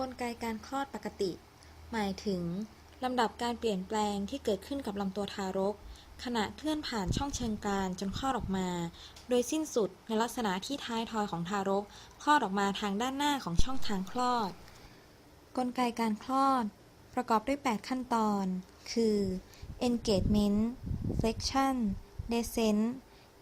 กลไกการคลอดปกติ หมายถึง ลำดับการเปลี่ยนแปลงที่เกิดขึ้นกับลำตัวทารก ขณะเคลื่อนผ่านช่องเชิงกรานจนคลอดออกมา โดยสิ้นสุดในลักษณะที่ท้ายทอยของทารก คลอดออกมาทางด้านหน้าของช่องทางคลอด กลไกการคลอด ประกอบด้วย 8 ขั้นตอน คือ engagement flexion descent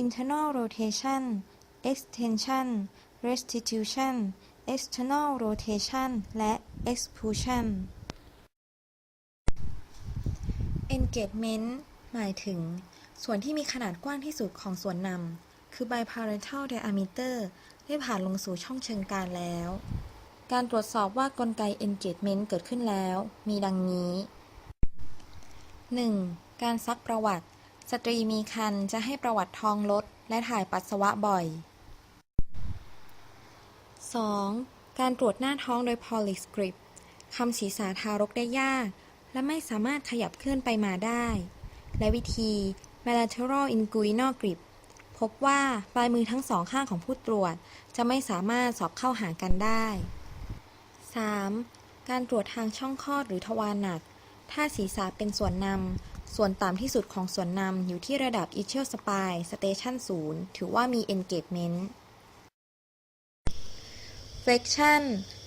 internal rotation extension restitution external rotation และ expulsion engagement หมายถึง ส่วนที่มีขนาดกว้างที่สุดของส่วนนำ คือ biparental diameter ได้ผ่านลงสู่ช่องเชิงกานแล้ว การตรวจสอบว่ากลไก engagement เกิดขึ้นแล้ว มีดังนี้ 1. การซักประวัติ สตรีมีครรภ์จะให้ประวัติทองลด และถ่ายปัสสาวะบ่อย 2. การตรวจหน้าท้องโดย polyscript คำศีรษะทารกได้ยาก และไม่สามารถขยับเคลื่อนไปมาได้ และวิธี bilateral inguinal grip พบว่าปลายมือทั้งสองข้างของผู้ตรวจ จะไม่สามารถสอบเข้าหากันได้ 3. การตรวจทางช่องคลอดหรือทวารหนัก ถ้าศีรษะเป็นส่วนนำ ส่วนต่ำที่สุดของส่วนนำอยู่ที่ระดับ ischial spine station 0 ถือว่ามี engagement flexion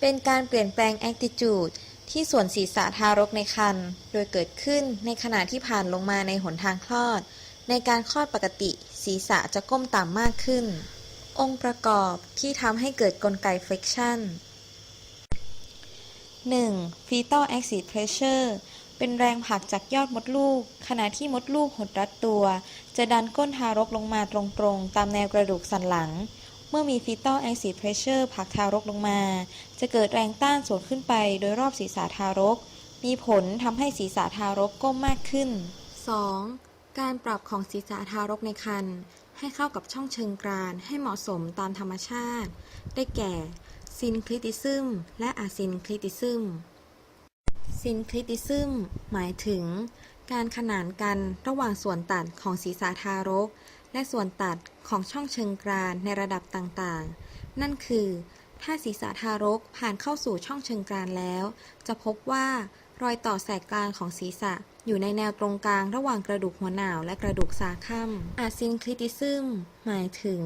เป็นการเปลี่ยนแปลง attitude ที่ส่วนศีรษะทารกในครรภ์โดยเกิดขึ้นในขณะที่ผ่านลงมาในหนทางคลอด ในการคลอดปกติ ศีรษะจะก้มต่ำมากขึ้น องค์ประกอบที่ทำให้เกิดกลไก flexion 1. fetal axis pressure เป็นแรงผลักจากยอดมดลูก ขณะที่มดลูกหดรัดตัว จะดันก้นทารกลงมาตรงๆ ตามแนวกระดูกสันหลัง มื่อมี fetal axis pressure ผลักทารกลงมา จะเกิดแรงต้านส่วนขึ้นไปโดยรอบศีรษะทารก มีผลทำให้ศีรษะทารกก้มมากขึ้น 2. การปรับของศีรษะทารกในครรภ์ให้เข้ากับช่องเชิงกรานให้เหมาะสมตามธรรมชาติ ได้แก่ syncretism และ asyncretism syncretism หมายถึง การขนานกันระหว่างส่วนตัดของศีรษะทารก และส่วนตัด ของช่องเชิงกรานในระดับต่างๆ นั่นคือ ถ้าศีรษะทารกผ่านเข้าสู่ช่องเชิงกรานแล้ว จะพบว่ารอยต่อแสกกลางของศีรษะ อยู่ในแนวตรงกลางระหว่างกระดูกหัวหนาวและกระดูกซาค่ำ asyncretism หมายถึง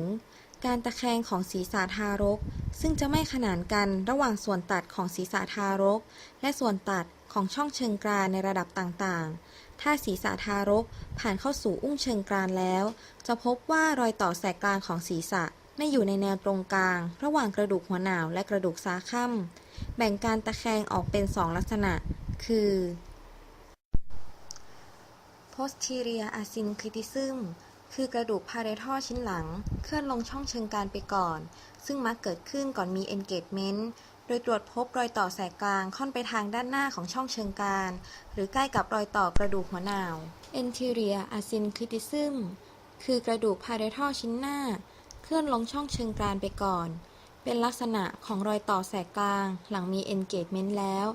การตะแคงของศีรษะทารก ซึ่งจะไม่ขนานกันระหว่างส่วนตัดของศีรษะทารก และส่วนตัดของช่องเชิงกรานในระดับต่างๆ ถ้าศีรษะทารกผ่านเข้าสู่อุ้งเชิงกรานแล้ว จะพบว่ารอยต่อแสกกลางของศีรษะไม่อยู่ในแนวตรงกลาง ระหว่างกระดูกหัวหนาวและกระดูกซาค่ำแบ่งการตะแคงออกเป็นสองลักษณะ คือ posterior asyncretism คือกระดูกพาเรทอชิ้นหลัง เคลื่อนลงช่องเชิงกรานไปก่อน ซึ่งมักเกิดขึ้นก่อนมี engagement โดยตรวจพบรอยต่อแสกกลางค่อนไปทางด้านหน้าของช่องเชิงกรานหรือใกล้กับรอยต่อกระดูกหัวหนาว anterior asyncretism คือกระดูกพาเรทอชิ้นหน้า เคลื่อนลงช่องเชิงกรานไปก่อน เป็นลักษณะของรอยต่อแสกกลาง หลังมี engagement แล้ว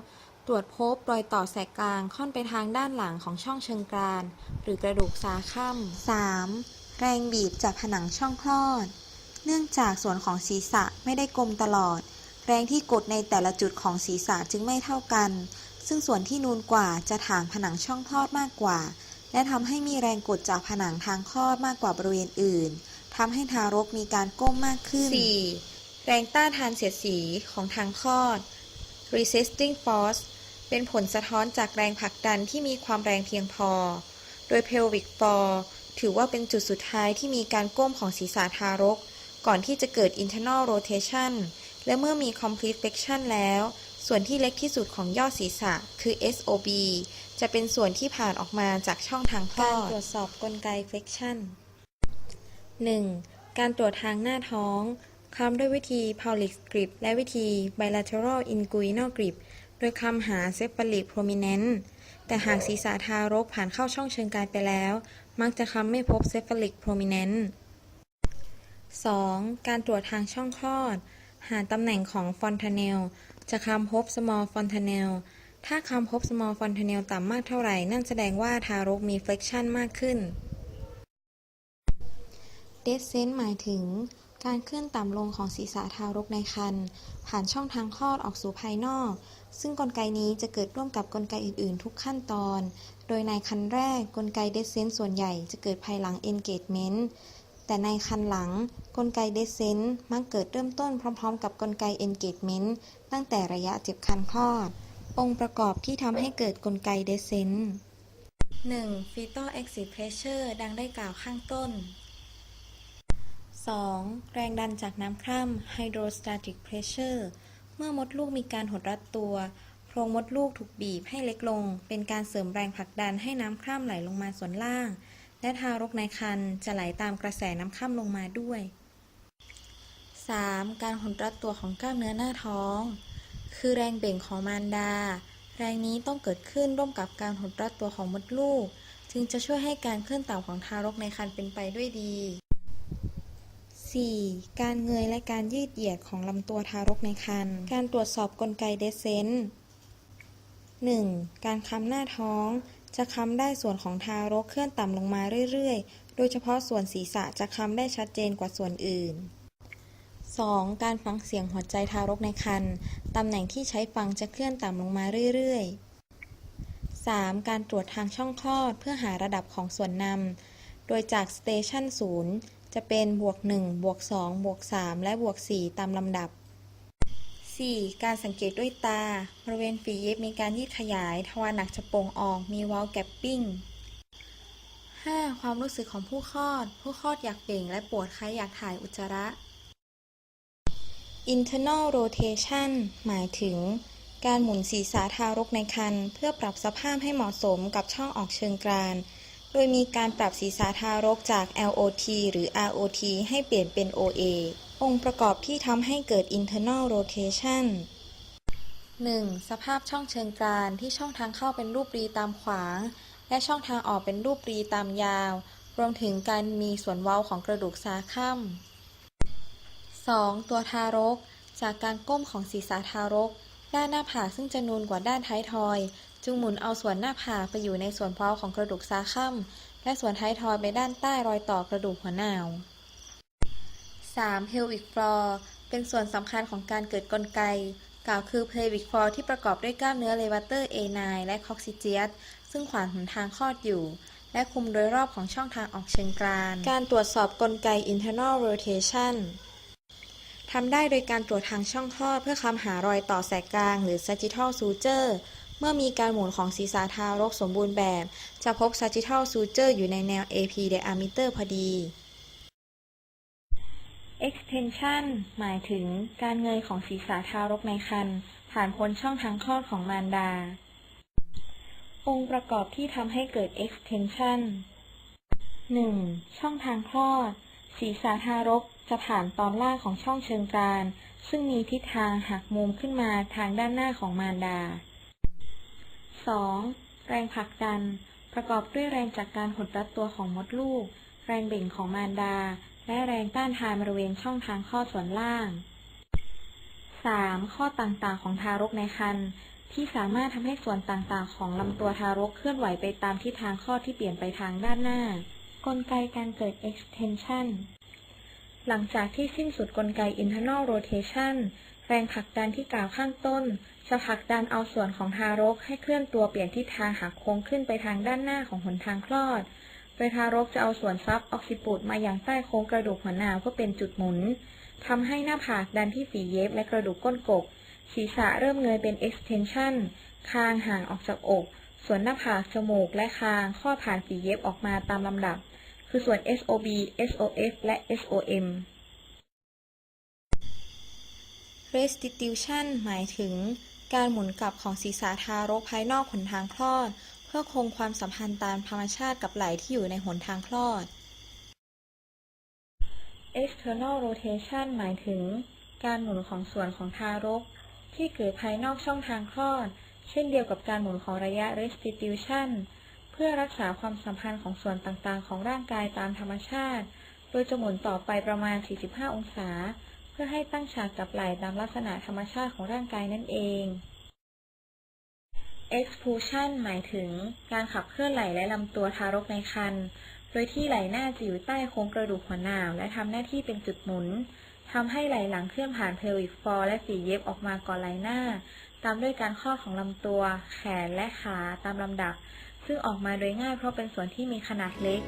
ตรวจพบรอยต่อแสกกลางค่อนไปทางด้านหลังของช่องเชิงกรานหรือกระดูกซาค่ำ 3. แรงบีบจากผนังช่องคลอด เนื่องจากส่วนของศีรษะไม่ได้กลมตลอด แรงที่กดในแต่ละจุดของศีรษะจึงไม่เท่ากัน ซึ่งส่วนที่นูนกว่าจะถางผนังช่องคลอดมากกว่า และทำให้มีแรงกดจากผนังทางคลอดมากกว่าบริเวณอื่นทำให้ทารกมีการก้มมากขึ้น 4. แรงต้านทานเสียดสีของทางคลอด resisting force เป็นผลสะท้อนจากแรงผลักดันที่มีความแรงเพียงพอ โดย pelvic floor ถือว่าเป็นจุดสุดท้ายที่มีการก้มของศีรษะทารก ก่อนที่จะเกิด internal rotation และเมื่อมี complete flexion แล้ว ส่วนที่เล็กที่สุดของยอดศีรษะ คือ SOB จะเป็นส่วนที่ผ่านออกมาจากช่องทางคลอด การตรวจสอบกลไก flexion 1. การตรวจทางหน้าท้องคำด้วยวิธี Paulic grip และวิธี bilateral inguinal grip โดยคำหา cephalic prominent แต่หากศีรษะทารกผ่านเข้าช่องเชิงกรานไปแล้ว มักจะคำไม่พบ cephalic prominent 2. การตรวจทางช่องคลอด หาตำแหน่งของ fontanelle จะคำพบ small fontanel ถ้าคำพบ small fontanel ต่ำมากเท่าไหร่ นั่นแสดงว่าทารกมี flexion มากขึ้น descent หมายถึง การเคลื่อนต่ำลงของศีรษะทารกในครรภ์ผ่านช่องทางคลอดออกสู่ภายนอก ซึ่งกลไกนี้จะเกิดร่วมกับกลไกอื่น ๆ ทุกขั้นตอน โดยในครรภ์แรกกลไกเดสเซนต์ส่วนใหญ่จะเกิดภายหลัง engagement แต่ในครรภ์หลังกลไกเดสเซนต์มักเกิดเริ่มต้นพร้อม ๆ กับกลไก engagement ตั้งแต่ระยะเจ็บคันคลอด องค์ประกอบที่ทำให้เกิดกลไกเดสเซนต์ 1. fetal exit pressure ดังได้กล่าวข้างต้น 2. แรงดันจากน้ำคร่ำ hydrostatic pressure เมื่อมดลูกมีการหดรัดตัว โพรงมดลูกถูกบีบให้เล็กลง เป็นการเสริมแรงผลักดันให้น้ำคร่ำไหลลงมาส่วนล่าง และทารกในครรภ์จะไหลตามกระแสน้ำคร่ำลงมาด้วย 3. การหดรัดตัวของกล้ามเนื้อหน้าท้อง คือแรงเบ่งของมารดา แรงนี้ต้องเกิดขึ้นร่วมกับการหดรัดตัวของมดลูก จึงจะช่วยให้การเคลื่อนต่ำของทารกในครรภ์เป็นไปด้วยดี 4. การเงยและการยืดเหยียดของลำตัวทารกในครรภ์ การตรวจสอบกลไกเดเซนต์ 1. การค้ำหน้าท้อง จะค้ำได้ส่วนของทารกเคลื่อนต่ำลงมาเรื่อยๆ โดยเฉพาะส่วนศีรษะจะค้ำได้ชัดเจนกว่าส่วนอื่น 2. การฟังเสียงหัวใจทารกในครรภ์ตำแหน่งที่ใช้ฟังจะเคลื่อนต่ำลงมาเรื่อยๆ 3. การตรวจทางช่องคลอดเพื่อหาระดับของส่วนนำ โดยจากสเตชัน0จะเป็นบวก1บวก2บวก3และบวก4ตามลำดับ 4. การสังเกตด้วยตา บริเวณฝีเย็บมีการยืดขยาย ทวารหนักจะโป่งออก มีวอลแกปปิ้ง 5. ความรู้สึกของผู้คลอด ผู้คลอดอยากเบ่งและปวดคล้ายอยากถ่ายอุจจาระ internal rotation หมายถึง การหมุนศีรษะทารกในครรภ์เพื่อปรับสภาพให้เหมาะสมกับช่องออกเชิงกรานโดยมีการปรับศีรษะทารกจาก LOT หรือ ROT ให้เปลี่ยนเป็น OA องค์ประกอบที่ทำให้เกิด internal rotation 1. สภาพช่องเชิงกรานที่ช่องทางเข้าเป็นรูปรีตามขวาง และช่องทางออกเป็นรูปรีตามยาว รวมถึงการมีส่วนเว้าของกระดูกซาค่ำ 2. ตัวทารก จากการก้มของศีรษะทารก ด้านหน้าผากซึ่งจะนูนกว่าด้านท้ายทอย จึงหมุนเอาส่วนหน้าผากไปอยู่ในส่วนเว้าของกระดูกซาค่ำและส่วนท้ายทอยไปด้านใต้รอยต่อกระดูกหัวหนาว 3. pelvic floor เป็นส่วนสำคัญของการเกิดกลไก กล่าวคือ pelvic floor ที่ประกอบด้วยกล้ามเนื้อ levator A9 และ coccygeus ซึ่งขวางหนทางคลอดอยู่ และคุมโดยรอบของช่องทางออกเชิงกราน การตรวจสอบกลไก internal rotation ทำได้โดยการตรวจทางช่องคลอดเพื่อคำหารอยต่อแสกกลาง หรือ sagittal suture เมื่อมีการหมุนของศีรษะทารกสมบูรณ์แบบ จะพบ sagittal suture อยู่ในแนว AP diameter พอดี extension หมายถึงการเงยของศีรษะทารกในครรภ์ผ่านพ้นช่องทางคลอดของมารดา องค์ประกอบที่ทำให้เกิด extension 1. ช่องทางคลอด ศีรษะทารกจะผ่านตอนล่างของช่องเชิงกรานซึ่งมีทิศทางหักมุมขึ้นมาทางด้านหน้าของมารดา 2. แรงผลักดัน ประกอบด้วยแรงจากการหดรัดตัวของมดลูก แรงเบ่งของมารดา และแรงต้านทานบริเวณช่องทางคลอส่วนล่าง 3. ข้อต่างๆ ของทารกในครรภ์ที่สามารถทำให้ส่วนต่างๆ ของลำตัวทารกเคลื่อนไหวไปตามทิศทางคลอที่เปลี่ยนไปทางด้านหน้า กลไกการเกิด extension หลังจากที่สิ้นสุดกลไก internal rotation แรงผลักดันที่กล่าวข้างต้น จะผลักดันเอาส่วนของทารกให้เคลื่อนตัวเปลี่ยนทิศทางหักโค้งขึ้นไปทางด้านหน้าของหนทางคลอด โดยทารกจะเอาส่วนซับออกซิปุตมาอย่างใต้โค้งกระดูกหัวหนาวเพื่อเป็นจุดหมุนทำให้หน้าผากดันที่ฝีเย็บและกระดูกก้นกบ ศีรษะเริ่มเงยเป็น extension คางห่างออกจากอก ส่วนหน้าผาก จมูก และคางคลอผ่านฝีเย็บออกมาตามลำดับ คือส่วน SOB SOF และ SOM restitution หมายถึง การหมุนกลับของศีรษะทารกภายนอกหนทางคลอด พื่อคงความสัมพันธ์ตามธรรมชาติกับไหลที่อยู่ในหนทางคลอด external rotation หมายถึง การหมุนของส่วนของทารก ที่เกิดภายนอกช่องทางคลอด เช่นเดียวกับการหมุนของระยะ restitution เพื่อรักษาความสัมพันธ์ของส่วนต่างๆ ของร่างกายตามธรรมชาติ โดยจะหมุนต่อไปประมาณ 45 องศา เพื่อให้ตั้งฉากกับไหล่ตามลักษณะธรรมชาติของร่างกายนั่นเอง expulsion หมายถึงการขับเคลื่อนไหลและลำตัวทารกในครรภ์ โดยที่ไหล่หน้าจะอยู่ใต้โครงกระดูกหัวหนาวและทำหน้าที่เป็นจุดหมุนทำให้ไหล่หลังเคลื่อนผ่าน pelvic floor และฝีเย็บออกมาก่อนไหล่หน้า ตามด้วยการคลอของลำตัว แขนและขาตามลำดับ ซึ่งออกมาโดยง่ายเพราะเป็นส่วนที่มีขนาดเล็ก